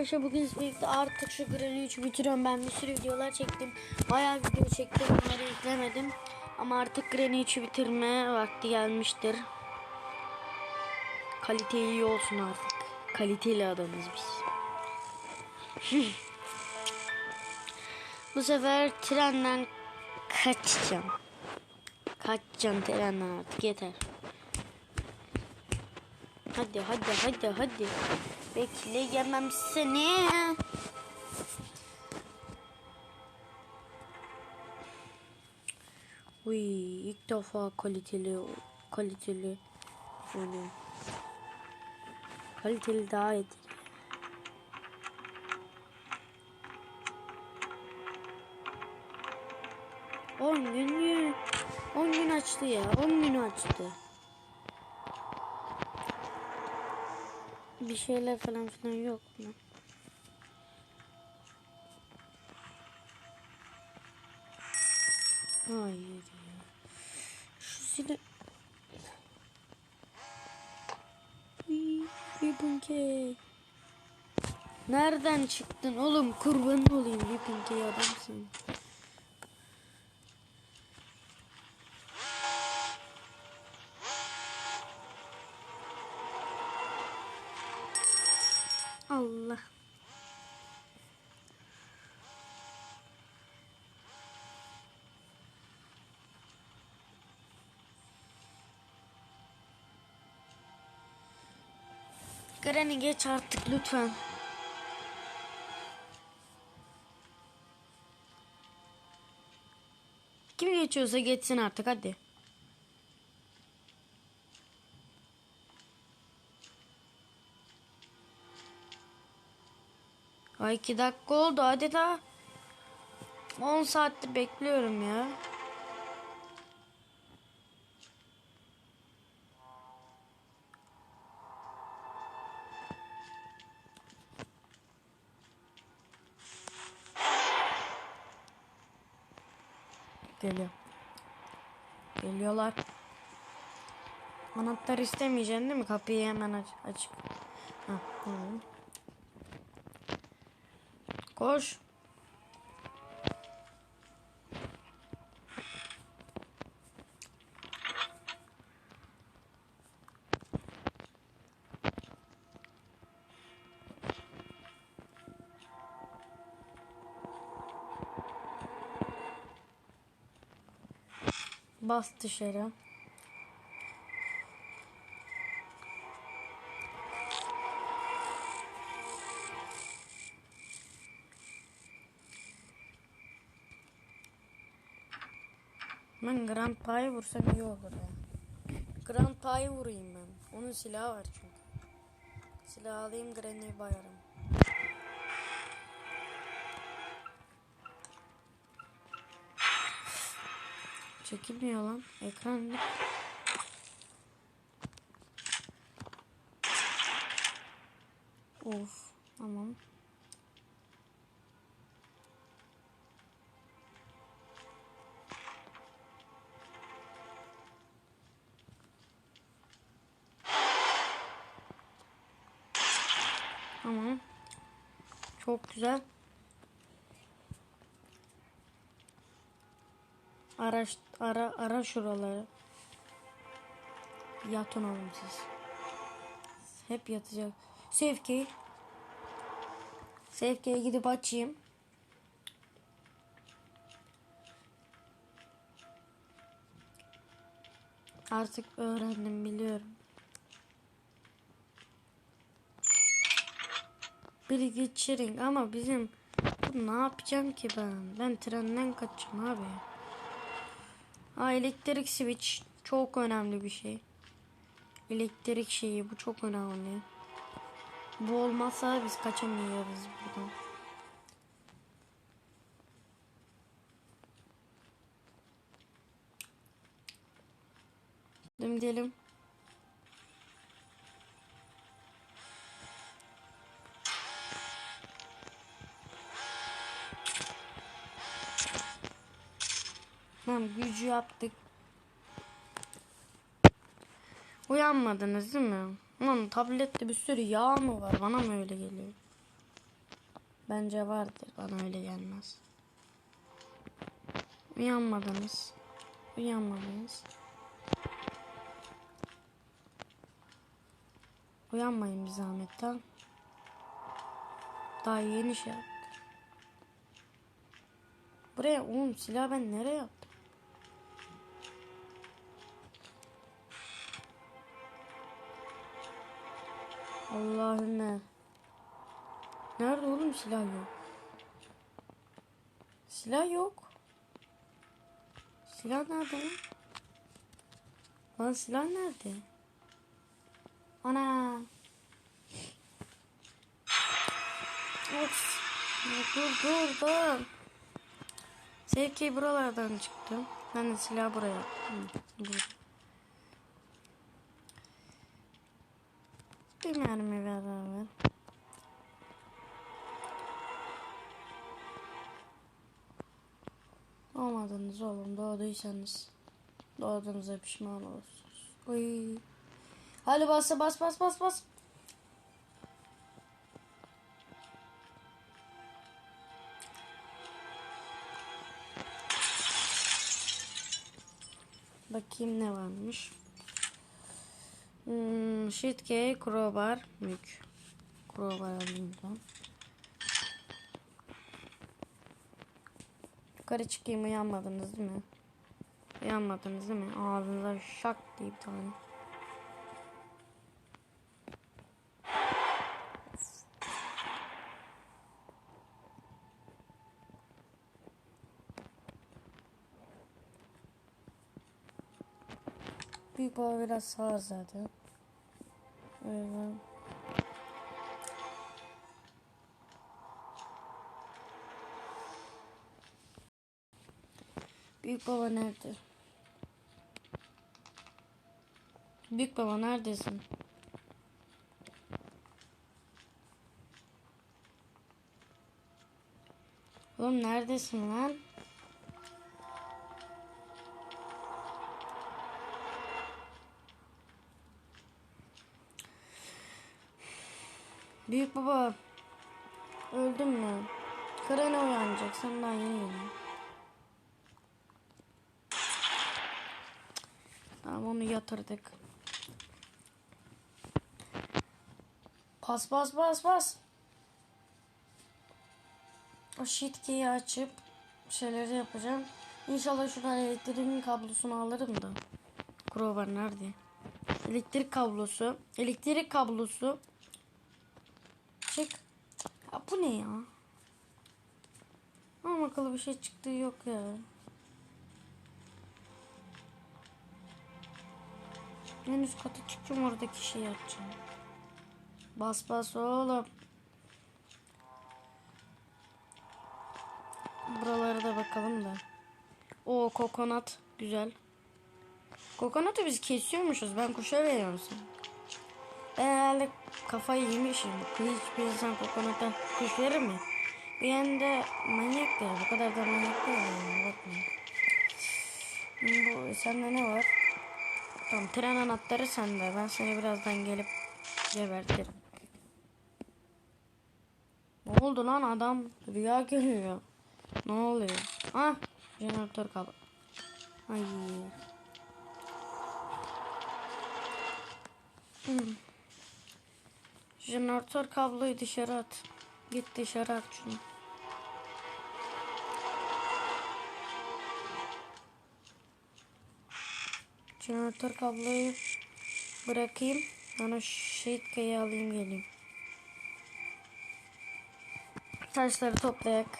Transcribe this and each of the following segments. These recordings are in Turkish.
Arkadaşlar bugün birlikte artık şu Granny 3'ü bitiriyorum. Ben bir sürü videolar çektim. Bayağı video çektim. Onları yüklemedim. Ama artık Granny 3'ü bitirme vakti gelmiştir. Kalite iyi olsun artık. Kaliteli adamız biz. Bu sefer trenden kaçacağım. Kaçacağım trenden artık yeter. Hadi hadi hadi hadi. Bekleyemem seni. Uy ilk defa kaliteli kaliteli böyle kaliteli daha iyi. On gün 10 gün açtı ya 10 gün açtı. Bir şeyler falan filan yok mu? Hayır ya. Şu sile... Bunke. Nereden çıktın oğlum? Kurban olayım bir bunke adamsın. Granny geç artık lütfen. Kim geçiyorsa geçsin artık hadi. Ay iki dakika oldu hadi daha. 10 saattir bekliyorum ya. Geliyorlar. Anahtar istemeyeceksin değil mi? Kapıyı hemen aç açık. Ha, tamam. Koş. Bas dışarı. Ben Grand Pa'yı vursam iyi olur ya. Grand Pa'yı vurayım ben. Onun silahı var çünkü. Silah alayım Granny'i bayarım. Çekilmiyor lan. Ekran? Of. Tamam. Tamam. Çok güzel. Araş, ara, ara şuraları. Yatın oğlum siz. Hep yatacak. Sevki. Sevki'ye gidip açayım. Artık öğrendim biliyorum. Biri geçirin ama bizim ne yapacağım ki ben? Ben trenden kaçacağım abi. Ha elektrik switch çok önemli bir şey. Elektrik şeyi bu çok önemli. Bu olmazsa biz kaçamayacağız buradan. Dim diyelim. Tamam gücü yaptık. Uyanmadınız değil mi? Lan tablette bir sürü yağ mı var? Bana mı öyle geliyor? Bence vardır. Bana öyle gelmez. Uyanmadınız. Uyanmadınız. Uyanmayın bir zahmet tamam. Daha yeni şey yaptım. Buraya oğlum silah ben nereye yaptım? Allahümme. Nerede oğlum silah yok? Silah yok. Silah nerede lan? Lan silah nerede? Ana. Of. Dur dur dur. Sevki buralardan çıktı. Ben de silah buraya attım. Dur. Bir mermi beraber. Olmadınız oğlum doğduysanız. Doğduğunuza pişman olursunuz. Oy. Hadi bas bas bas bas bas. Bakayım ne varmış. Hmm, shit key, crowbar, mük. Crowbar alayım da. Yukarı çıkayım uyanmadınız değil mi? Uyanmadınız değil mi? Ağzınıza şak diye bir tane. Büyük baba biraz sağır zaten. Öyle. Büyük baba nerede? Büyük baba neredesin? Oğlum neredesin lan? Büyük baba öldüm mü? Karına uyanacak sen daha yeni. Tamam onu yatırdık. Bas bas bas bas. O shit key'i açıp şeyleri yapacağım. İnşallah şuradan elektriğin kablosunu alırım da. Crowbar nerede? Elektrik kablosu. Elektrik kablosu. Çık. Ya bu ne ya? Ama akıllı bir şey çıktığı yok ya. En üst kata çıkacağım oradaki şeyi açacağım. Bas bas oğlum. Buralara da bakalım da. O kokonat güzel. Kokonatı biz kesiyormuşuz. Ben kuşa veriyorum sana. Ben herhalde kafayı yemişim. Hiçbir insan kokonata kuş verir mi? Bir yanda manyak ya. Bu kadar da manyak değil. Bu, sende ne var? Tamam tren anahtarı sende. Ben seni birazdan gelip gebertirim. Ne oldu lan adam rüya görüyor. Ne oluyor? Ah jeneratör kablo. Ay. Hmm. Jeneratör kabloyu dışarı at. Git dışarı at şunu. Jeneratör kabloyu bırakayım. Bana şehitkayı alayım geleyim. Taşları toplayak.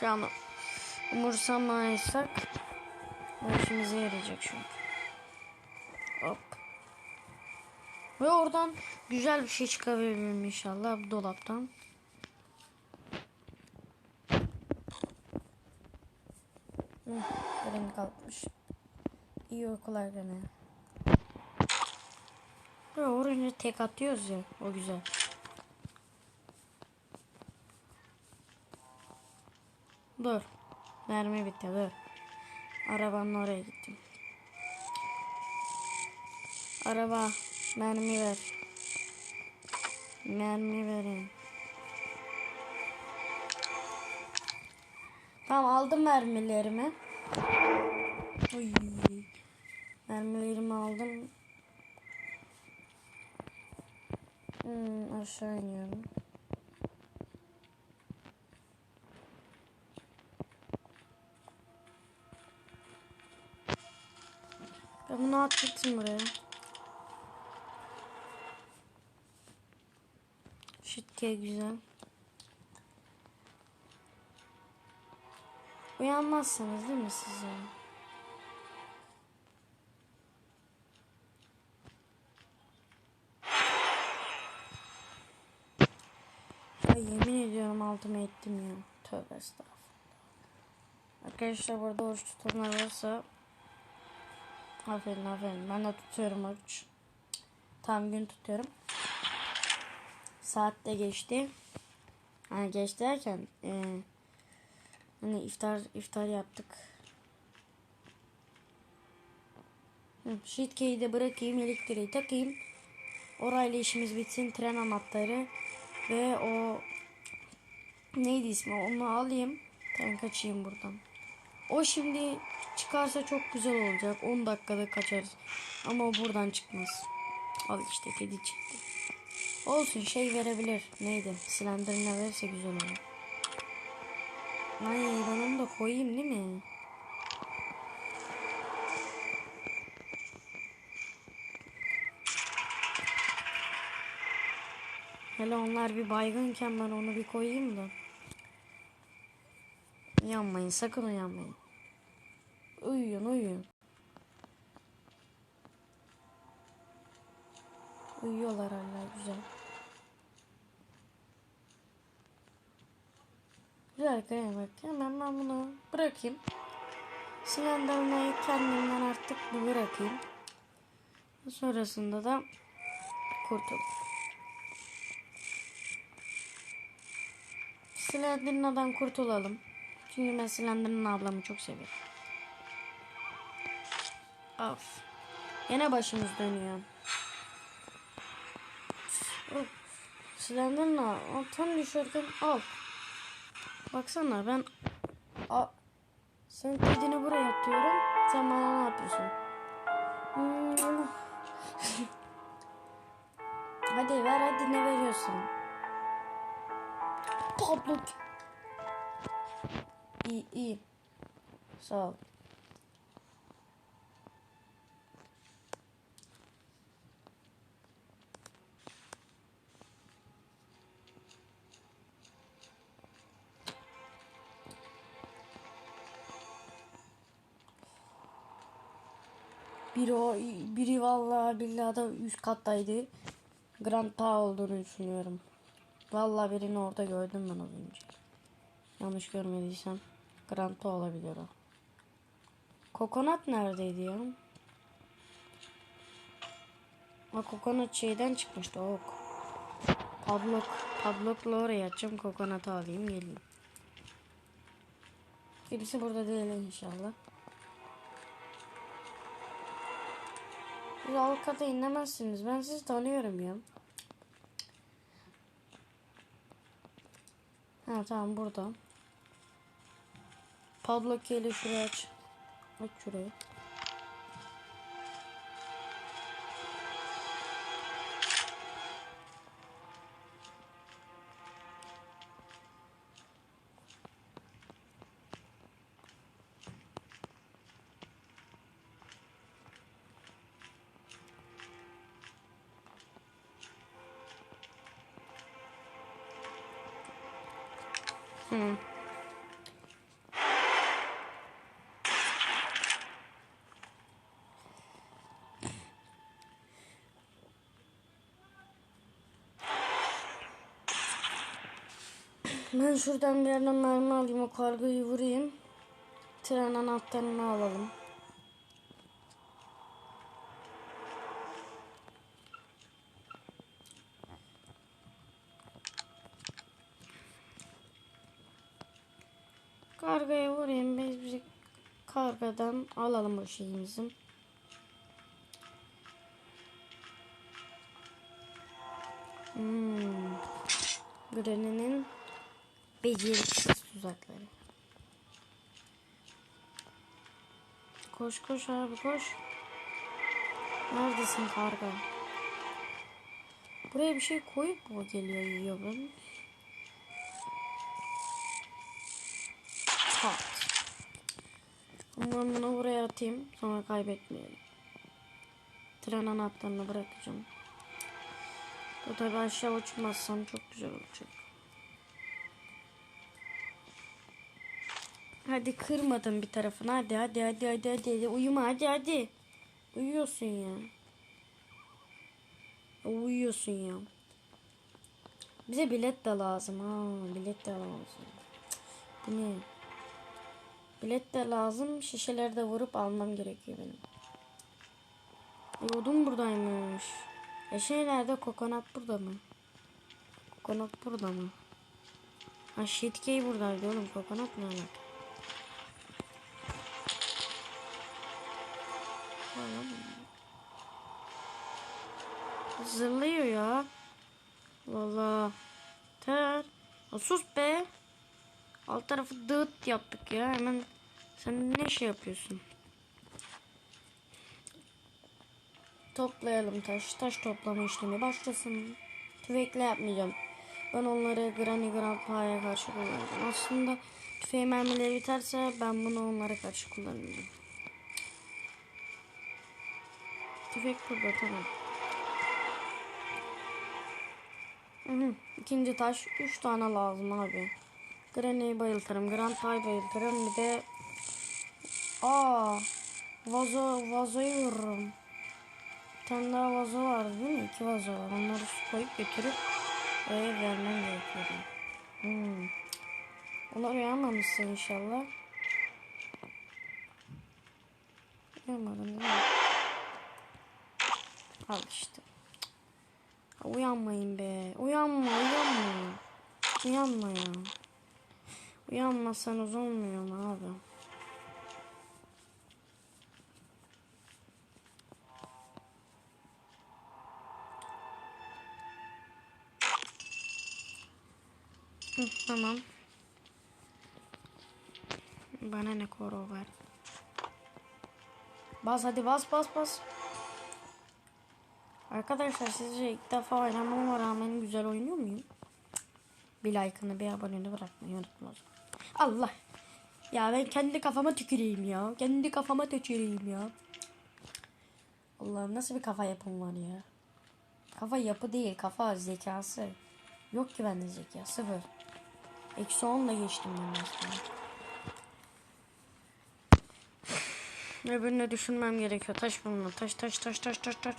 Şu an umursamaysak bu işimize yarayacak çünkü. Hop. Ve oradan güzel bir şey çıkabilirim inşallah bu dolaptan. Benim kalkmış. İyi uykular gene. Ve oraya tek atıyoruz ya. O güzel. Dur. Mermi bitti dur. Arabanın oraya gittim. Araba mermi ver. Mermi verin. Tamam aldım mermilerimi. Oy. Mermilerimi aldım. Hmm, aşağı iniyorum. Ben bunu atlattım buraya. Şitke güzel. Uyanmazsınız değil mi siz ya? Ay yemin ediyorum altıma ettim ya. Tövbe estağfurullah. Arkadaşlar burada oruç tutanlar varsa Aferin aferin. Ben de tutuyorum oruç. Tam gün tutuyorum. Saat de geçti. Hani geçti derken e, hani iftar iftar yaptık. Hı, Shitkeyi de bırakayım, elektriği takayım. Orayla işimiz bitsin. Tren anahtarı ve o neydi ismi onu alayım. Ben kaçayım buradan. O şimdi çıkarsa çok güzel olacak. 10 dakikada kaçarız. Ama o buradan çıkmaz. Al işte kedi çıktı. Olsun şey verebilir. Neydi? Silenderine verirse güzel olur. Ay ben onu da koyayım değil mi? Hele onlar bir baygınken ben onu bir koyayım da. Uyanmayın sakın uyanmayın. Uyuyun uyuyun. Uyuyorlar hala güzel. Güzel arkaya bak. Hemen ben bunu bırakayım. Silendermayı kendimden artık bir bırakayım. Sonrasında da kurtul. Slender'dan kurtulalım. Çünkü ben Slender'ın ablamı çok seviyorum. Of. Yine başımız dönüyor. Slender'la tam düşerken al. Baksana ben a sen kedini buraya atıyorum. Sen bana ne yapıyorsun? Hadi ver hadi ne veriyorsun? Patlak. İyi iyi. Sağ ol. Biri o, biri vallahi billahi da üst kattaydı. Grand Pa olduğunu düşünüyorum. Vallahi birini orada gördüm ben az önce. Yanlış görmediysem. Grand Pa olabilir o. Kokonat neredeydi ya? Ha kokonat şeyden çıkmıştı ok. Padlock. Padlock'la oraya açacağım. Kokonatı alayım geleyim. Kimse burada değil inşallah. Siz alt kata inemezsiniz. Ben sizi tanıyorum ya. Ha tamam burada. Padlock ile şuraya aç. Aç şurayı. Ben şuradan bir yerden mermi alayım o kargayı vurayım. Tren anahtarını alalım. şeyimizin. Hmm. Granny'nin beceriksiz tuzakları. Koş koş abi koş. Neredesin karga? Buraya bir şey koyup mu geliyor yiyor ben? Ben bunu buraya atayım. Sonra kaybetmeyelim. Tren anahtarını bırakacağım. Bu tabi aşağı uçmazsam çok güzel olacak. Hadi kırmadın bir tarafını. Hadi hadi hadi hadi hadi. hadi. Uyuma hadi hadi. Uyuyorsun ya. Uyuyorsun ya. Bize bilet de lazım ha. Bilet de lazım. Bu ne? Bilet de lazım. Şişeleri de vurup almam gerekiyor benim. E, odun buradaymış. E şey nerede? Kokonat burada mı? Kokonat burada mı? Ha Shitkey buradaydı oğlum. Kokonat ne alaka? Zırlıyor ya. Valla. Ter. Sus be. Alt tarafı dağıt yaptık ya. Hemen sen ne şey yapıyorsun? Toplayalım taş. Taş toplama işlemi başlasın. Tüfekle yapmayacağım. Ben onları Granny Grandpa'ya karşı kullanacağım. Aslında tüfeği mermileri biterse ben bunu onlara karşı kullanacağım. Tüfek burada tamam. Hı hı. İkinci taş. Üç tane lazım abi. Granny'i bayıltırım. Grandpa'yı bayıltırım. Bir de Aa, vazo, vazoyu vururum. Bir tane daha vazo vardı değil mi? İki vazo var. Onları su koyup götürüp eve vermem gerekiyor. Hmm. Onlar uyanmamışsın inşallah. Uyanmadın değil mi? Al işte. Uyanmayın be. Uyanma, uyanma. Uyanma ya. Uyanmasanız olmuyor mu abi? Tamam. Bana ne koro ver. Bas hadi bas bas bas. Arkadaşlar sizce ilk defa oynamama rağmen güzel oynuyor muyum? Bir like'ını bir aboneni bırakmayı unutma o zaman. Allah. Ya ben kendi kafama tüküreyim ya. Kendi kafama tüküreyim ya. Allah'ım nasıl bir kafa yapım var ya. Kafa yapı değil kafa zekası. Yok ki bende zeka sıfır. Eksi 10'la geçtim ben aslında. Öbürünü düşünmem gerekiyor. Taş bununla. Taş taş taş taş taş taş.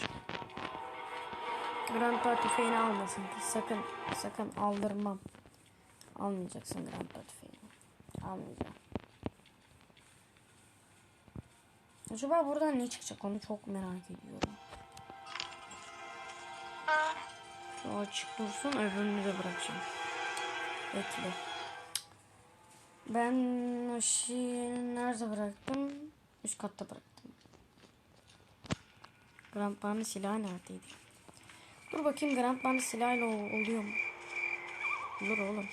Grand Party tüfeğini almasın. Sakın sakın aldırmam. Almayacaksın Grand Party tüfeğini. Almayacağım. Acaba buradan ne çıkacak onu çok merak ediyorum. Şu açık dursun öbürünü de bırakacağım. Bekle. Ben şeyi nerede bıraktım? Üst katta bıraktım. Grandpa'nın silahı neredeydi? Dur bakayım Grandpa'nın silahıyla ol- oluyor mu? Olur oğlum.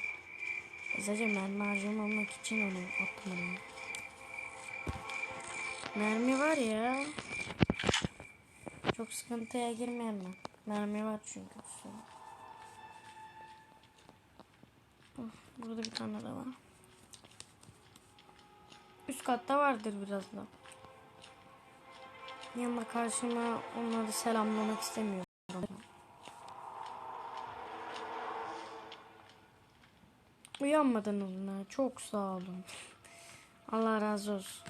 Sadece mermi harcamamak için onu oraya. Mermi var ya. Çok sıkıntıya girmeyen ben. Mermi var çünkü. Of, Burada bir tane de var. Üst katta vardır biraz da. Yanıma karşıma onları selamlamak istemiyorum. Uyanmadınız mı? Çok sağ olun. Allah razı olsun.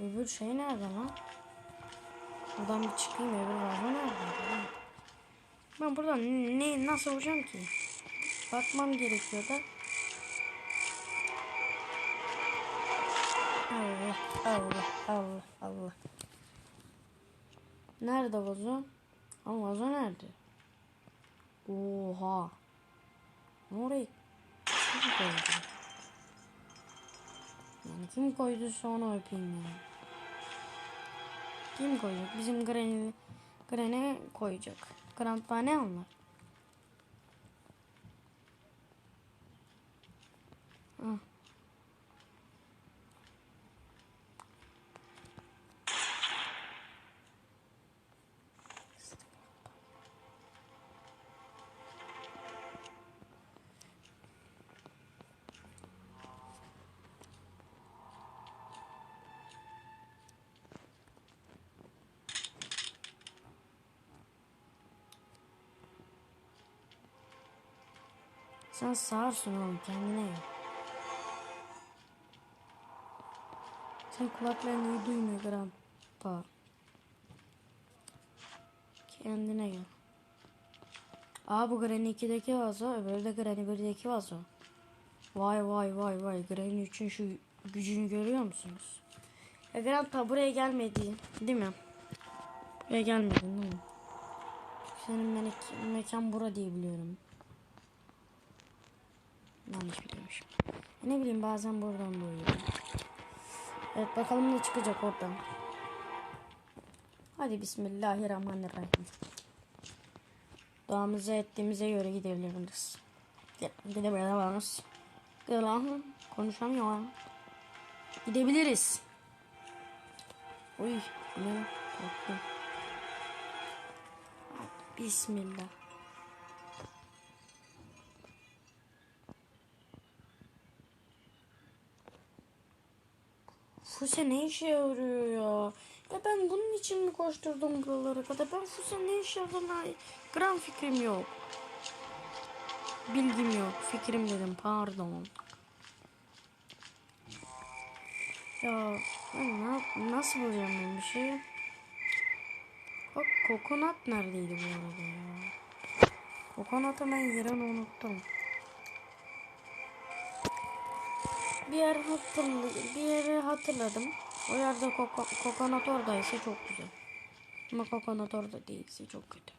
Öbür şey nerede lan? Buradan bir çıkayım öbür vardı nerede? Ben buradan ne nasıl olacağım ki? Bakmam gerekiyor da. Allah Allah Allah Allah. Nerede vazo? Ama vazo nerede? Oha. Ne kim koydu? Yani kim koyduysa onu öpeyim ya. Kim koyacak? Bizim Granny, Granny koyacak. Grandpa ne anlar? Ah. Sen sağırsın oğlum kendine gel. Sen kulakların iyi duymuyor Grandpa. Kendine gel. Aa bu Granny 2'deki vazo, öbürü de Granny 1'deki vazo. Vay vay vay vay. Granny 3'ün şu gücünü görüyor musunuz? Ya Grandpa buraya gelmedi değil mi? Buraya gelmedin değil mi? Senin menek- mekan bura diye biliyorum. Yanlış biliyormuşum. Ne bileyim bazen buradan duyuyorum. Evet bakalım ne çıkacak oradan. Hadi bismillahirrahmanirrahim. Duamızı ettiğimize göre gidebiliriz. Gidebiliriz. Gel konuşamıyorum. Gidebiliriz. Uy, ne? Bismillah. Fuse ne işe yarıyor ya? Ya ben bunun için mi koşturdum buralara kadar? Ben Fuse ne işe yaradığına gram fikrim yok. Bilgim yok. Fikrim dedim pardon. Ya ben ne nasıl bulacağım ben bir şey? Bak kokonat neredeydi bu arada ya? Kokonatı ben yerini unuttum. Bir yer hatırladım. Bir yeri hatırladım. O yerde koko, kokonat oradaysa çok güzel. Ama kokonat orada değilse çok kötü.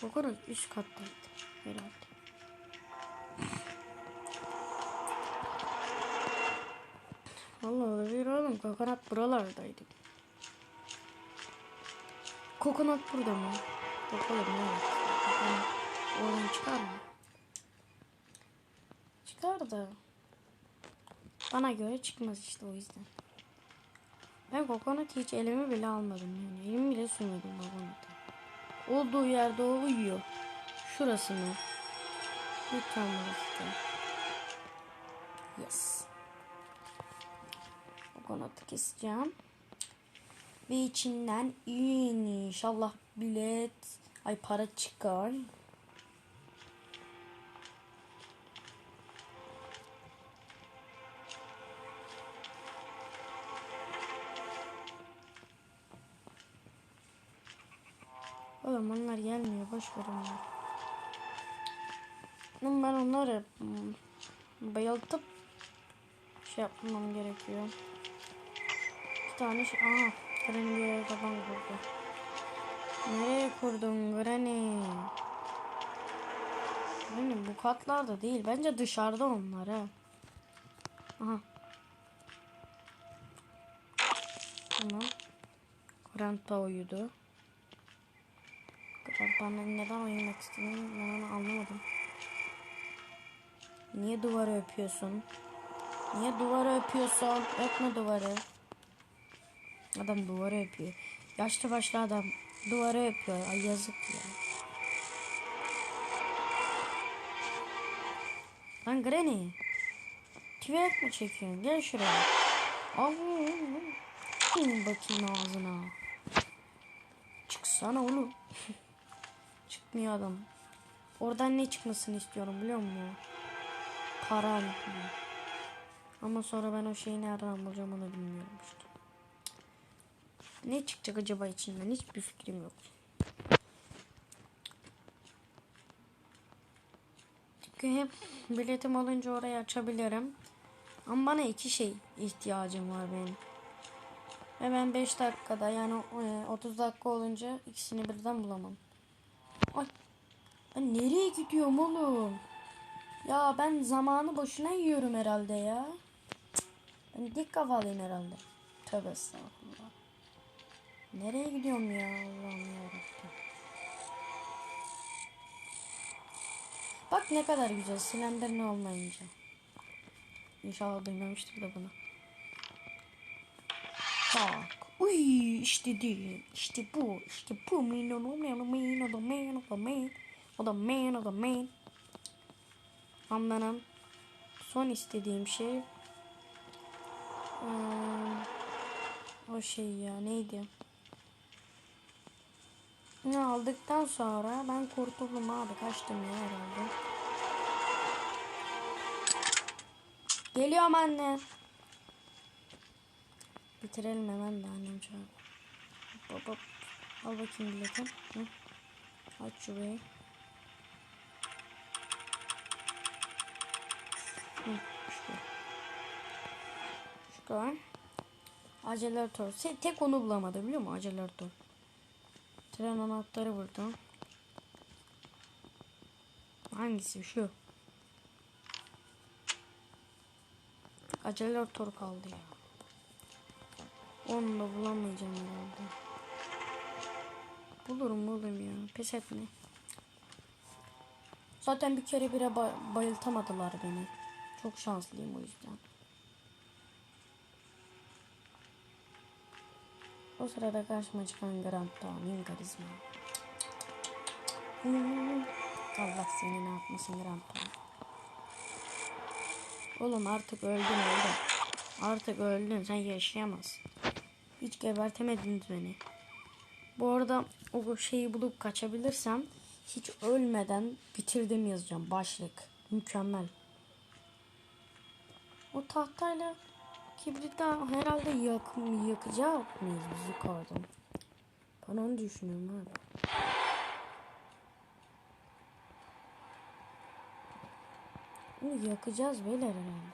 Kokonat üst kattaydı herhalde. Allah olabilir oğlum. Kokonat buralardaydı. Kokonat burada mı? Bakalım evet. Kokonat oradan çıkar mı? Çıkar da. Bana göre çıkmaz işte o yüzden. Ben kokonat hiç elime bile almadım yani. Elimi bile sürmedim kokonata. Olduğu yerde o uyuyor. Şurası mı? Lütfen burası da. Yes. Kokonatı keseceğim. Ve içinden inşallah bilet ay para çıkar. Oğlum onlar gelmiyor. Boş ver onları. Ben onları hmm, bayıltıp şey yapmam gerekiyor. Bir tane şey... Aha. Granny bir yere taban kurdu. Nereye kurdun Granny? Granny bu katlarda değil. Bence dışarıda onlar ha. Aha. Tamam. Grandpa uyudu. Grandpa'nın neden uyumak istediğini ben onu anlamadım. Niye duvarı öpüyorsun? Niye duvarı öpüyorsun? Öpme duvarı. Adam duvarı öpüyor. Yaşlı başlı adam duvarı öpüyor. Ay yazık ya. Lan Granny. Tüvet mi çekiyorsun? Gel şuraya. Al. İn bakayım ağzına. Çıksana oğlum. Çıkmıyor adam. Oradan ne çıkmasını istiyorum biliyor musun? Para. Ama sonra ben o şeyi nereden bulacağım onu bilmiyorum işte. Ne çıkacak acaba içinden hiçbir fikrim yok. Çünkü hep biletim olunca orayı açabilirim. Ama bana iki şey ihtiyacım var benim. Ve ben 5 dakikada yani e, 30 dakika olunca ikisini birden bulamam. Ay. Ben nereye gidiyorum oğlum? Ya ben zamanı boşuna yiyorum herhalde ya. Ben dik kafalıyım herhalde. Tövbe estağfurullah. Nereye gidiyorum ya Allah'ım yarabbim. Bak ne kadar güzel silender ne olmayınca. İnşallah duymamıştır da bunu. Bak. Uy işte değil. İşte bu. İşte bu. Man o da man o da man o da man. O da man o da man. Anlanan son istediğim şey Ee, o şey ya neydi? Ne aldıktan sonra ben kurtuldum abi kaçtım ya herhalde. Geliyorum anne. Bitirelim hemen de annem çağır. Hop hop. Al bakayım biletim. Hı. Aç şurayı. Hı, şu. Şu kadar. Aceleratör. Tek onu bulamadı biliyor musun? Aceleratör. Tren anahtarı burada. Hangisi? Şu. Aceleratör kaldı ya. Onu da bulamayacağım herhalde. Bulurum bulurum ya. Pes etme. Zaten bir kere bire ba- bayıltamadılar beni. Çok şanslıyım o yüzden. O sırada karşıma çıkan Grand Town'un karizma. Allah seni ne yapmasın Grand Town. Oğlum artık öldün öldün. Artık öldün sen yaşayamazsın. Hiç gebertemediniz beni. Bu arada o şeyi bulup kaçabilirsem hiç ölmeden bitirdim yazacağım. Başlık. Mükemmel. O tahtayla kibriti herhalde yak yakacak mıyız biz yukarıdan? Ben onu düşünüyorum abi. Bunu yakacağız beyler herhalde.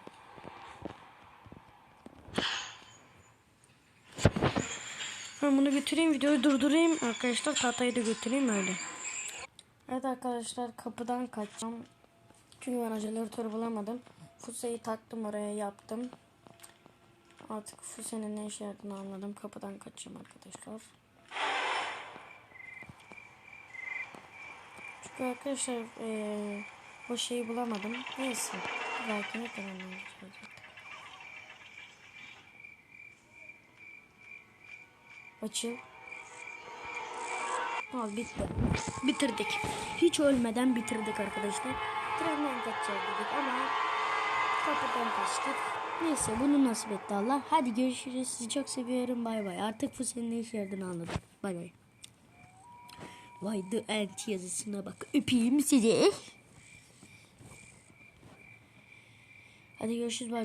Ben bunu götüreyim videoyu durdurayım arkadaşlar tahtayı da götüreyim öyle. Evet arkadaşlar kapıdan kaçacağım. Çünkü ben aceleratörü bulamadım. Fuse'yi taktım oraya yaptım. Artık Fuse'nin ne işe yaradığını anladım. Kapıdan kaçacağım arkadaşlar. Çünkü arkadaşlar eee o şeyi bulamadım. Neyse. Belki ne kadar. Açıl. Al bitti. Bitirdik. Hiç ölmeden bitirdik arkadaşlar. Trenden kaçacağız dedik ama kapıdan kaçtık. Neyse bunu nasip etti Allah. Hadi görüşürüz. Sizi çok seviyorum. Bay bay. Artık bu senin ne işe yaradığını anladım. Bay bay. Vay the end yazısına bak. Öpeyim sizi. Hadi görüşürüz bay bay.